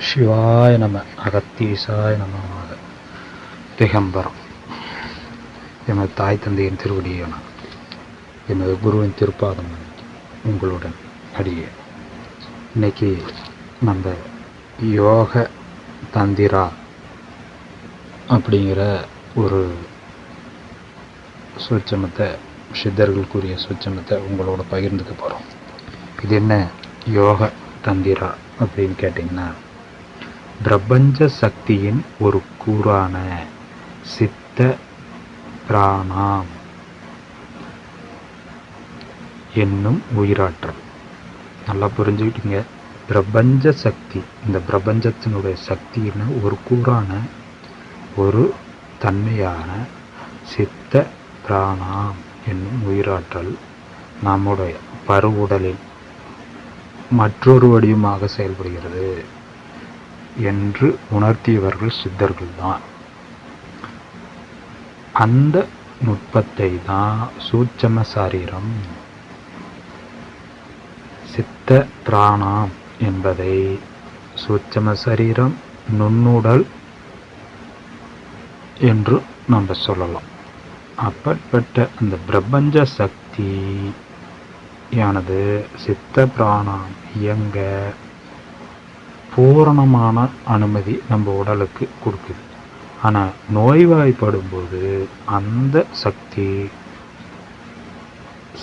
சிவாய நம அகத்தீசாய நமமாக. திகம்பரம். எமது தாய் தந்தையின் திருவடியான எமது குருவின் திருப்பாதம் உங்களுடன் அடியே. இன்னைக்கு நம்ம யோக தந்திரா அப்படிங்கிற ஒரு சூட்சமத்தை சித்தர்களுக்குரிய சூட்சமத்தை உங்களோட பகிர்ந்துக்க போகிறோம் இது என்ன யோக தந்திரா அப்படின்னு கேட்டிங்கன்னா பிரபஞ்ச சக்தியின் ஒரு கூறான சித்த பிராணாம் என்னும் உயிராற்றல். நல்லா புரிஞ்சுக்கிட்டீங்க. பிரபஞ்ச சக்தி இந்த பிரபஞ்சத்தினுடைய சக்தின்னு ஒரு கூறான ஒரு தன்மையான சித்த பிராணாம் என்னும் உயிராற்றல் நம்முடைய பருவுடலில் மற்றொரு வடிவமாக செயல்படுகிறது. என்று உணர்த்தியவர்கள் சித்தர்கள் தான் அந்த நுட்பத்தை தான் சூட்சம சரீரம் சித்த பிராணாம் என்பதை சூட்சம சரீரம் நுண்ணுடல் என்று நம்ம சொல்லலாம். அப்பற்பட்ட அந்த பிரபஞ்ச சக்தியானது சித்த பிராணம் இயங்க பூரணமான அனுமதி நம்ம உடலுக்கு கொடுக்குது. ஆனால் நோய்வாய்ப்படும் போது அந்த சக்தி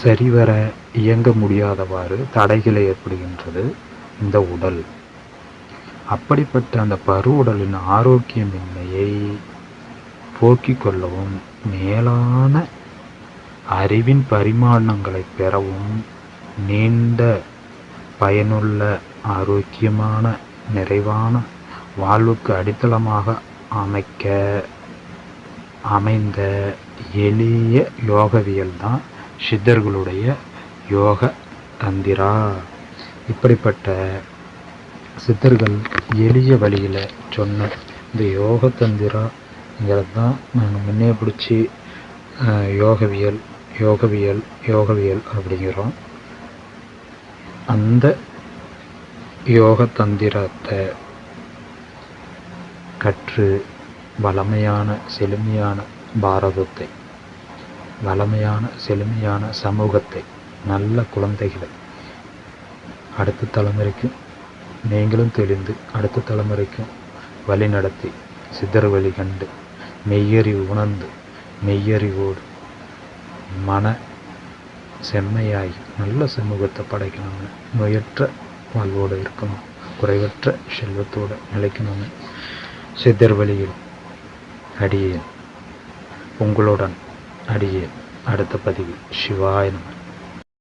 சரிவர இயங்க முடியாதவாறு தடைகளை ஏற்படுகின்றது இந்த உடல். அப்படிப்பட்ட அந்த பருவுடலின் ஆரோக்கியமின்மையை போக்கிக் கொள்ளவும் மேலான அறிவின் பரிமாணங்களை பெறவும் நீண்ட பயனுள்ள ஆரோக்கியமான நிறைவான வாழ்வுக்கு அடித்தளமாக அமைக்க அமைந்த எளிய யோகவியல் தான் சித்தர்களுடைய யோக தந்திரா. இப்படிப்பட்ட சித்தர்கள் எளிய வழியில் சொன்ன இந்த யோக தந்திராங்கிறது தான் நான் முன்னே பிடிச்சி யோகவியல் யோகவியல் யோகவியல் அப்படிங்கிறோம். அந்த யோக தந்திரத்தை கற்று வளமையான செழுமையான பாரதத்தை வளமையான செழுமையான சமூகத்தை நல்ல குழந்தைகளை அடுத்த தலைமுறைக்கும் நீங்களும் தெளிந்து அடுத்த தலைமுறைக்கும் வழி நடத்தி சித்தர் வழி கண்டு மெய்யறிவு உணர்ந்து மெய்யறிவோடு மன செம்மையாகி நல்ல சமூகத்தை படைக்கணும்னு நோயற்ற வாழ்வோடு இருக்கணும். குறைவற்ற செல்வத்தோடு நிலைக்கணும்னு சித்தர் வழியில் அடியேன். உங்களுடன் அடியேன். அடுத்த பதிவு சிவாய நம.